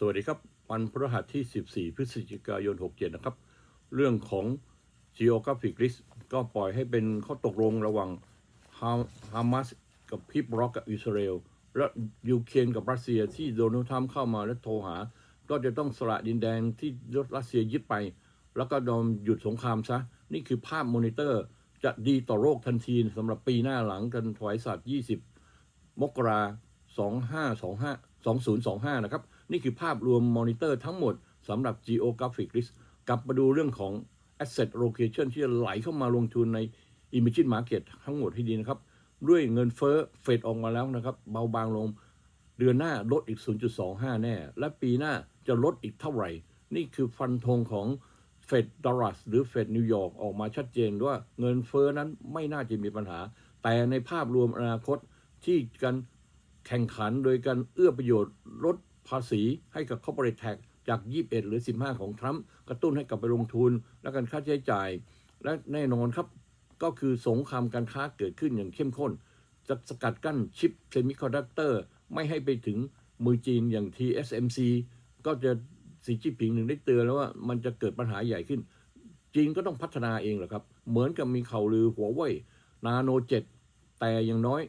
สวัสดีครับ วันพฤหัสที่ 14 พฤศจิกายน 67 นะครับ เรื่องของ geographic risk ก็ปล่อยให้เป็นข้อตกลงระหว่างฮามาสกับฮิบร็อกกับอิสราเอลและยูเครนกับรัสเซียที่โดนัลด์ทรัมป์เข้ามาและโทรหา ก็จะต้องสละดินแดนที่รัสเซียยึดไป แล้วก็ยอมหยุดสงครามซะ นี่คือภาพมอนิเตอร์จะดีต่อโลกทันทีสำหรับปีหน้าหลังกันถวายสัตว์20 มกราสองห้าสองห้าสองศูนย์สองห้านะครับ นี่คือภาพรวมมอนิเตอร์ทั้งหมดสำหรับ geographic risk กลับมาดูเรื่องของ asset location ที่จะไหลเข้ามาลงทุนใน emerging market ทั้งหมดให้ดีนะครับ ด้วยเงินเฟ้อเฟดออกมาแล้วนะครับ เบาบางลง เดือนหน้าลดอีก 0.25 แน่ และปีหน้าจะลดอีกเท่าไหร่ นี่คือฟันธงของเฟดดัลลัสหรือเฟดนิวยอร์กออกมาชัดเจนว่าเงินเฟ้อนั้นไม่น่าจะมีปัญหา แต่ในภาพรวมอนาคตที่กันแข่งขันโดยการเอื้อประโยชน์ลด ภาษีให้กับ corporate tax จาก 21 หรือ 15 ของทรัมป์กระตุ้นให้กลับไปลงทุน และการค่าใช้จ่าย และแน่นอนครับ ก็คือสงครามการค้าเกิดขึ้นอย่างเข้มข้น จะสกัดกั้นชิปเซมิคอนดักเตอร์ไม่ให้ไปถึงมือจีนอย่าง TSMC ก็จะสีจิ้ผิงหนึ่งได้เตือนแล้วว่ามันจะเกิดปัญหาใหญ่ขึ้น จีนก็ต้องพัฒนาเองแหละครับ เหมือนกับมีข่าวลือหัวเว่ยนาโนเจ็ดแต่อย่างน้อย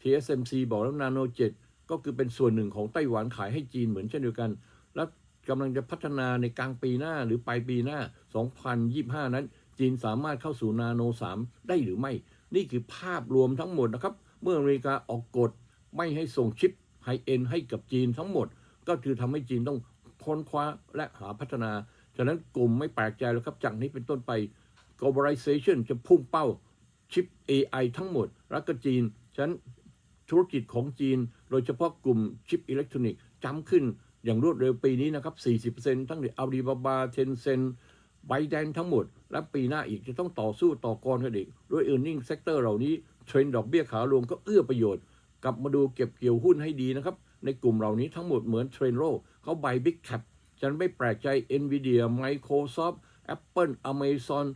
TSMC บอกแล้วนาโนเจ็ด ก็คือเป็นส่วนหนึ่งของไต้หวันขายให้จีนเหมือนเช่นเดียวกัน และกำลังจะพัฒนาในกลางปีหน้าหรือปลายปีหน้า 2025 นั้น จีนสามารถเข้าสู่นาโน 3 ได้หรือไม่ นี่คือภาพรวมทั้งหมดนะครับ เมื่ออเมริกาออกกฎไม่ให้ส่งชิปไฮเอ็นให้กับจีนทั้งหมด ก็คือทำให้จีนต้องค้นคว้าและหาพัฒนา ฉะนั้นกลุ่มไม่แปลกใจแล้วครับ จากนี้เป็นต้นไป globalization จะพุ่งเป้าชิป AI ทั้งหมด แล้วก็จีน ฉะนั้น ธุรกิจของจีน โดยเฉพาะกลุ่มชิปอิเล็กทรอนิกส์จำขึ้นอย่างรวดเร็วปีนี้นะครับ 40%ทั้งในอาลีบาบา เทนเซนไบแดนทั้งหมด และปีหน้าอีกจะต้องต่อสู้ต่อกรกันอีกด้วย e a r n i n g sector เหล่านี้ เทรนด์ดอกเบี้ยขาลงก็เอื้อประโยชน์ กลับมาดูเก็บเกี่ยวหุ้นให้ดีนะครับ ในกลุ่มเหล่านี้ทั้งหมดเหมือนเทรนโ w เขาใบบิ๊กแคปฉันไม่แปลกใจ NVIDIA Microsoft Apple Amazon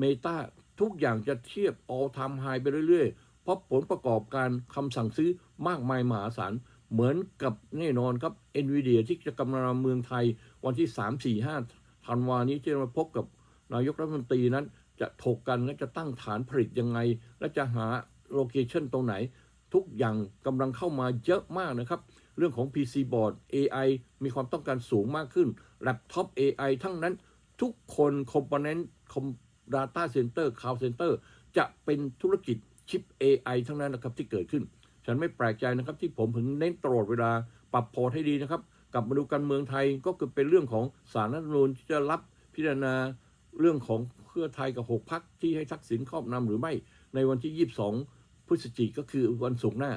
Meta ทุกอย่างจะเทียบ all time high ไปเรื่อยๆ เพราะผลประกอบการคำสั่งซื้อมากมายมหาศาลเหมือนกับแน่นอนครับ NVIDIA ที่จะกำลังเมืองไทยวันที่ 3 4 5ธันวานี้ที่จะมาพบกับนายกรัฐมนตรีนั้น จะถกกันและจะตั้งฐานผลิตยังไง และจะหาโลเคชันตรงไหน ทุกอย่างกำลังเข้ามาเยอะมากนะครับ เรื่องของ PC board AI มีความต้องการสูงมากขึ้นแล็ปท็อป AI ทั้งนั้นทุกคนคอมโพเนนต์ Data Center Cloud Center จะเป็นธุรกิจ ชิป AI ทั้งนั้นนะครับที่เกิดขึ้น ฉันไม่แปลกใจนะครับที่ผมถึงเน้นตลอดเวลาปรับพอร์ตให้ดีนะครับกลับมาดูการเมืองไทยก็คือเป็นเรื่องของสารรัฐธรรมนูญที่จะรับพิจารณาเรื่องของเพื่อไทยกับหกพักที่ให้ทักษิณครอบนำหรือไม่ ในวันที่ 22 พฤศจิกก็คือวันศุกร์หน้า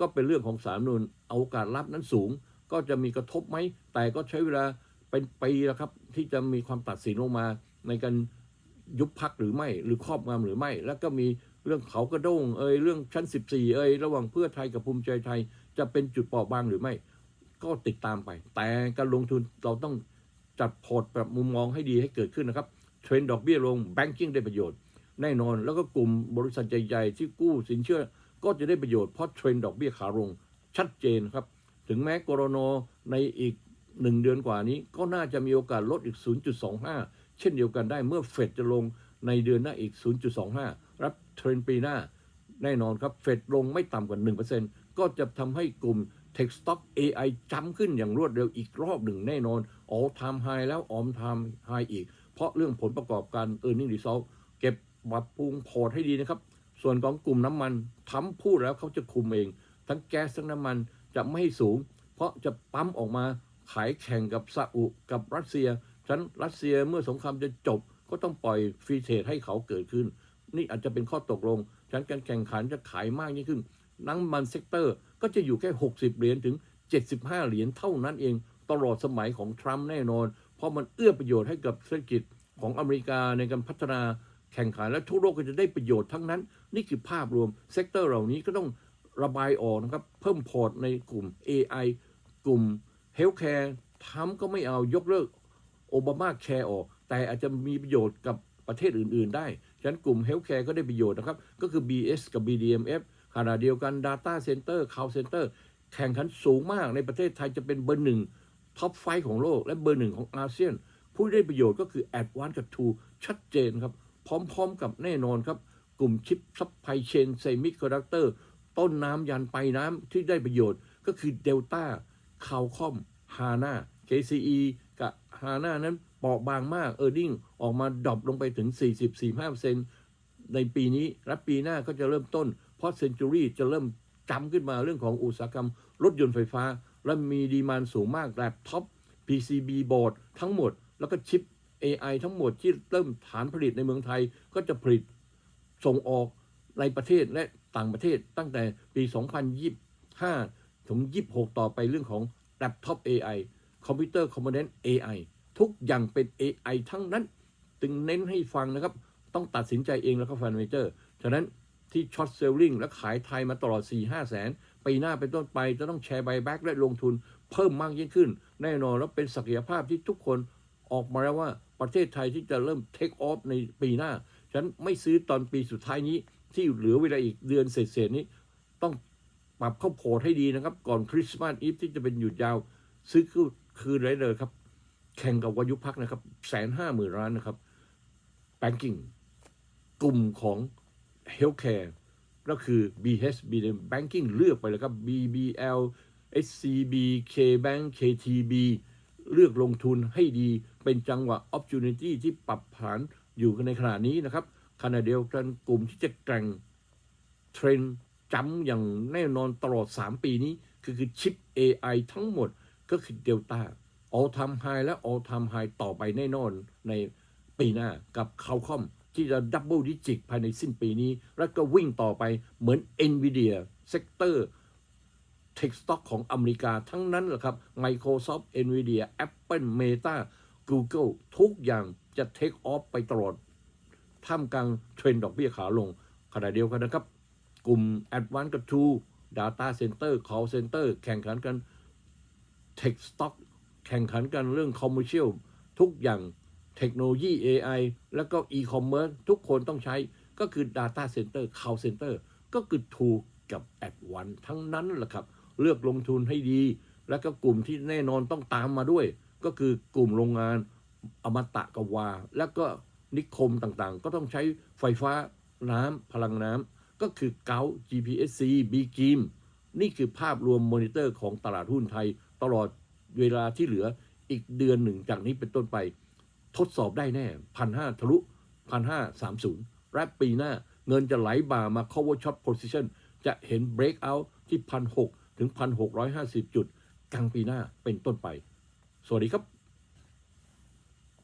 ก็เป็นเรื่องของสารรัฐมนูญเอาโอกาสรับนั้นสูง ก็จะมีกระทบไหม แต่ก็ใช้เวลาเป็นปีแล้วครับ ที่จะมีความตัดสินลงมาในการยุบพักหรือไม่ หรือครอบงำหรือไม่ แล้วก็มี เรื่องเขากระด้งเอ่ยเรื่องชั้น 14 เอ่ยระหว่างเพื่อไทยกับภูมิใจไทย จะเป็นจุดเปราะบางหรือไม่ ก็ติดตามไป แต่การลงทุนเราต้องจัดพอร์ตปรับมุมมองให้ดีให้เกิดขึ้นนะครับเทรนด์ดอกเบี้ยลงแบงกิ้งได้ประโยชน์แน่นอนแล้วก็กลุ่มบริษัทใหญ่ๆที่กู้สินเชื่อ ก็จะได้ประโยชน์เพราะเทรนด์ดอกเบี้ยขาลงชัดเจนครับ ถึงแม้กรโนในอีกหนึ่งเดือนกว่านี้ ก็น่าจะมีโอกาสลดอีก 0.25 เช่นเดียวกันได้เมื่อเฟดจะลง ในเดือนหน้าอีก 0.25 รับเทรนด์ปีหน้าแน่นอนครับเฟดลงไม่ต่ำกว่า 1%ก็จะทำให้กลุ่ม Tech Stock AI จำขึ้นอย่างรวดเร็วอีกรอบหนึ่งแน่นอน all time high แล้ว all time high อีก เพราะเรื่องผลประกอบการ e a r n i n g result เก็บปรับปรุงพอร์ตให้ดีนะครับ ส่วนของกลุ่มน้ำมันทำพูดแล้วเขาจะคุมเอง ทั้งแก๊สทั้งน้ำมันจะไม่ให้สูง เพราะจะปั๊มออกมาขายแข่งกับซาอุกับรัสเซียฉะนันรัสเซียเมื่อสงครามจะจบ ก็ต้องปล่อยฟรีเทรดให้เขาเกิดขึ้น นี่อาจจะเป็นข้อตกลงชั้นการแข่งขันจะขายมากยิ่งขึ้นน้ำมันเซกเตอร์ก็จะอยู่แค่ 60 เหรียญถึง 75 เหรียญเท่านั้นเอง ตลอดสมัยของทรัมป์แน่นอน เพราะมันเอื้อประโยชน์ให้กับเศรษฐกิจของอเมริกาในการพัฒนาแข่งขันและทั่วโลกก็จะได้ประโยชน์ทั้งนั้น นี่คือภาพรวมเซกเตอร์เหล่านี้ก็ต้องระบายออกนะครับ เพิ่มพอร์ตในกลุ่ม AI กลุ่ม Healthcare ทำก็ไม่เอายกเลิก โอบามาแคร์ออกแต่อาจจะมีประโยชน์กับประเทศอื่น ๆ ได้ ฉะนั้นกลุ่ม Healthcare ก็ได้ประโยชน์นะครับ ก็คือ BS กับ BDMF ขณะเดียวกัน Data Center Cloud Center แข่งขันสูงมากในประเทศไทยจะเป็นเบอร์หนึ่งท็อปไฟของโลก และเบอร์หนึ่งของอาเซียน ผู้ได้ประโยชน์ก็คือแอดวานกับทูชัดเจนครับ พร้อมๆกับแน่นอนครับ กลุ่มชิปซัพพลายเชนเซมิคอนดักเตอร์ต้นน้ำยันไปน้ำที่ได้ประโยชน์ก็คือเดลต้าคาวคอมฮาน่า KCE ฮาน่านั้นเปราะบางมากเออร์ i ิงออกมาดรอปลงไปถึง 40-45%ในปีนี้ และปีหน้าก็จะเริ่มต้น เพราะเซนจูรี่จะเริ่มจำขึ้นมาเรื่องของอุตสาหกรรม รถยนต์ไฟฟ้า และมีดีมานสูงมากแล็ปท็อป PCB บอร์ดทั้งหมด แล้วก็ชิป AI ทั้งหมดที่เริ่มฐานผลิตในเมืองไทยก็จะผลิตส่งออกในประเทศและต่างประเทศตั้งแต่ปี 2025 ถึง 26 ต่อไปเรื่องของ Laptop AI คอมพิวเตอร์คอมโพเนนต์ AI ทุกอย่างเป็น AI ทั้งนั้น จึงเน้นให้ฟังนะครับ ต้องตัดสินใจเองแล้วก็ฟันเมเจอร์ฉะนั้นที่ช็อตเซลลิงและขายไทยมาตลอด 4-5แสนปีหน้าเป็นต้นไปจะต้องแชร์ไบแบ็กและลงทุนเพิ่มมากยิ่งขึ้น แน่นอนแล้วเป็นศักยภาพที่ทุกคนออกมาแล้วว่าประเทศไทยที่จะเริ่มเทคออฟในปีหน้าฉะนั้นไม่ซื้อตอนปีสุดท้ายนี้ ที่เหลือเวลาอีกเดือนเศษๆนี้ ต้องปรับเข้าโพร์ตให้ดีนะครับ ก่อนคริสต์มาสอีฟที่จะเป็นหยุดยาว ซื้อคืนคืนได้เลยครับ แข่งกับวายุพักนะครับแสนห้าหมื่นล้านนะครับ banking กลุ่มของ healthcare ก็คือ BHB banking เลือกไปเลยครับ BBL SCB KBank KTB เลือกลงทุนให้ดีเป็นจังหวะ opportunity ที่ปรับผานอยู่กันในขณะนี้นะครับขณะเดียวกันกลุ่มที่จะแกร่งเทรนจำอย่างแน่นอนตลอด 3 ปีนี้ คือคือชิป AI ทั้งหมดก็คือเดลต้า Delta all time high และ all time high ต่อไปแน่นอนในปีหน้ากับคา c คอมที่จะดับเบิลดิจิตภายในสิ้นปีนี้ แล้วก็วิ่งต่อไปเหมือน NVIDIA เซกเตอร์เทคสต็อกของอเมริกาทั้งนั้นแหละครับ Microsoft Nvidia Apple Meta Google ทุกอย่างจะเทคออฟไปตลอด ท่ามกลางเทรนด์ดอกเบี้ยขาลง ขณะเดียวกันนะครับ กลุ่ม Advanced กับ True Data Center Call Center แข่งขันกัน Tech Stock ข่งขันกันเรื่อง Commercial ทุกอย่างเทคโนโลยี AI แล้วก็ E-commerce ทุกคนต้องใช้ก็คือ Data Center Call Center ก็คือ True กับ Advanced ทั้งนั้นแหละครับ เลือกลงทุนให้ดี แล้วก็กลุ่มที่แน่นอนต้องตามมาด้วย ก็คือกลุ่มโรงงานอมตะกวา แล้วก็นิคมต่างๆ ก็ต้องใช้ไฟฟ้าน้ำพลังน้ำก็คือเกา GPSC b g i m นี่คือภาพรวมมอนิเตอร์ของตลาดหุ้นไทยตลอด เวลาที่เหลืออีกเดือนหนึ่งจากนี้เป็นต้นไป ทดสอบได้แน่พันห้าทะลุพันห้าสามศูนย์และปีหน้าเงินจะไหลบ่ามา cover short position จะเห็น breakout ที่พันหกถึงพันหกร้อยห้าสิบจุด กลางปีหน้าเป็นต้นไป สวัสดีครับ